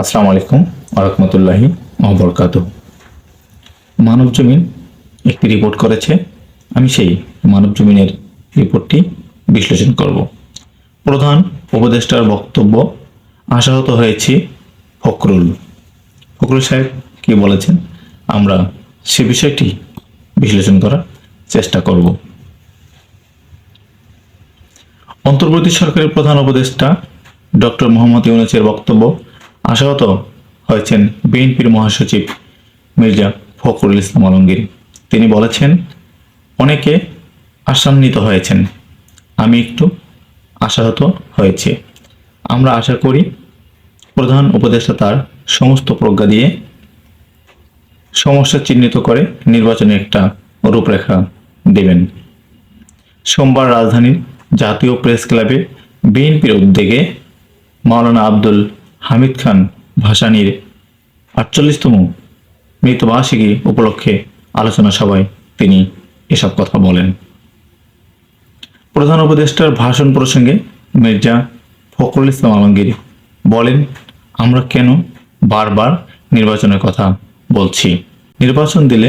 আসসালামু আলাইকুম আরহামতুল্লাহি অবরকাত মানব জমিন একটি রিপোর্ট করেছে। আমি সেই মানব জমিনের রিপোর্টটি বিশ্লেষণ করব। প্রধান উপদেষ্টার বক্তব্য আশাহত হয়েছি ফখরুল। ফখরুল সাহেব কি বলেছেন? আমরা সে বিষয়টি বিশ্লেষণ করার চেষ্টা করব। অন্তর্বর্তী সরকারের প্রধান উপদেষ্টা ডক্টর মোহাম্মদ ইউনুসের বক্তব্য আশাহত হয়েছেন বিএনপির মহাসচিব মির্জা ফখরুল ইসলাম আলমগীর। তিনি বলেছেন, অনেকে আশান্বিত হয়েছেন। আমি একটু আশাহত হয়েছে। আমরা আশা করি প্রধান উপদেষ্টা তার সমস্ত প্রজ্ঞা দিয়ে সমস্যা চিহ্নিত করে নির্বাচনে একটা রূপরেখা দেবেন। সোমবার রাজধানীর জাতীয় প্রেস ক্লাবে বিএনপির উদ্যোগে মাওলানা আব্দুল হামিদ খান ভাসানীর আটচল্লিশতম মৃতবার্ষিকী উপলক্ষে আলোচনা সভায় তিনি এসব কথা বলেন। প্রধান উপদেষ্টার ভাষণ প্রসঙ্গে মির্জা ফখরুল ইসলাম আলমগীর বলেন, আমরা কেন বারবার নির্বাচনের কথা বলছি? নির্বাচন দিলে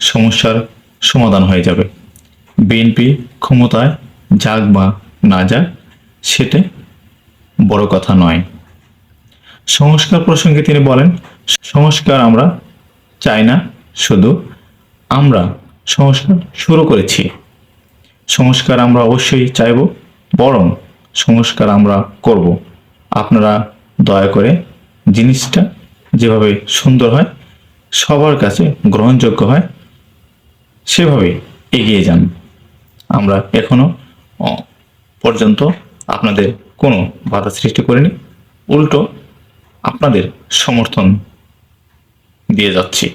সমস্যার সমাধান হয়ে যাবে। বিএনপি ক্ষমতায় যাক বা না যাক, সেটা বড় কথা নয়। সংস্কার প্রসঙ্গে তিনি বলেন, সংস্কার আমরা চাই না, শুধু আমরা সংস্কার শুরু করেছি। সংস্কার আমরা অবশ্যই চাইব, বরং সংস্কার আমরা করব। আপনারা দয়া করে জিনিসটা যেভাবে সুন্দর হয়, সবার কাছে গ্রহণযোগ্য হয়, সেভাবে এগিয়ে যান। আমরা এখনও পর্যন্ত আপনাদের কোনো বাধা সৃষ্টি করিনি। উল্টো আপনাদের সমর্থন দিয়ে যাচ্ছি।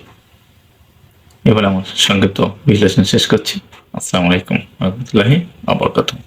এবার আমার সংক্ষিপ্ত বিশ্লেষণ শেষ করছি। আসসালামু আলাইকুম রহমতুল্লাহি আবরকাতুহ।